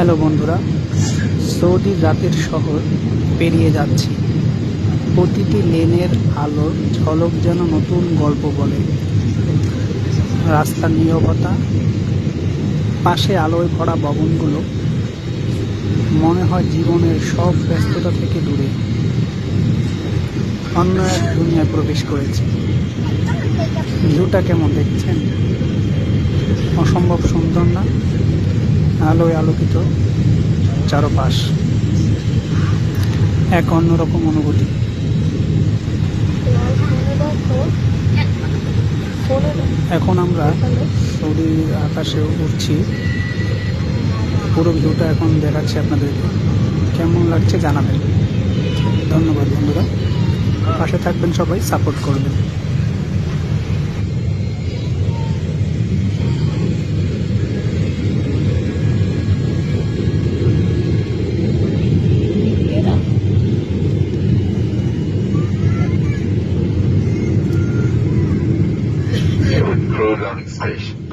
Hello বন্ধুরা Saudi রাতের শহর পেরিয়ে যাচ্ছি। প্রতিটি লেনের আলোর ঝলক যেন নতুন গল্প বলে। রাস্তার নীরবতা, পাশে আলোয় ভরা ভবনগুলো, মনে হয় জীবনের সব ব্যস্ততা থেকে দূরে। অন্য এক দুনিয়ায় প্রবেশ করেছে। ভিউটা কেমন দেখছেন? অসম্ভব সুন্দর না? আলোয় আলোকিত চারপাশ। এক অন্যরকম অনুভূতি। এখন আমরা সৌদি আকাশে উঠছি। পুরো ভিউটা এখন দেখাচ্ছি আপনাদেরকে। কেমন লাগছে জানাবেন। ধন্যবাদ বন্ধুরা। পাশে থাকবেন সবাই, সাপোর্ট করবেন। programs station.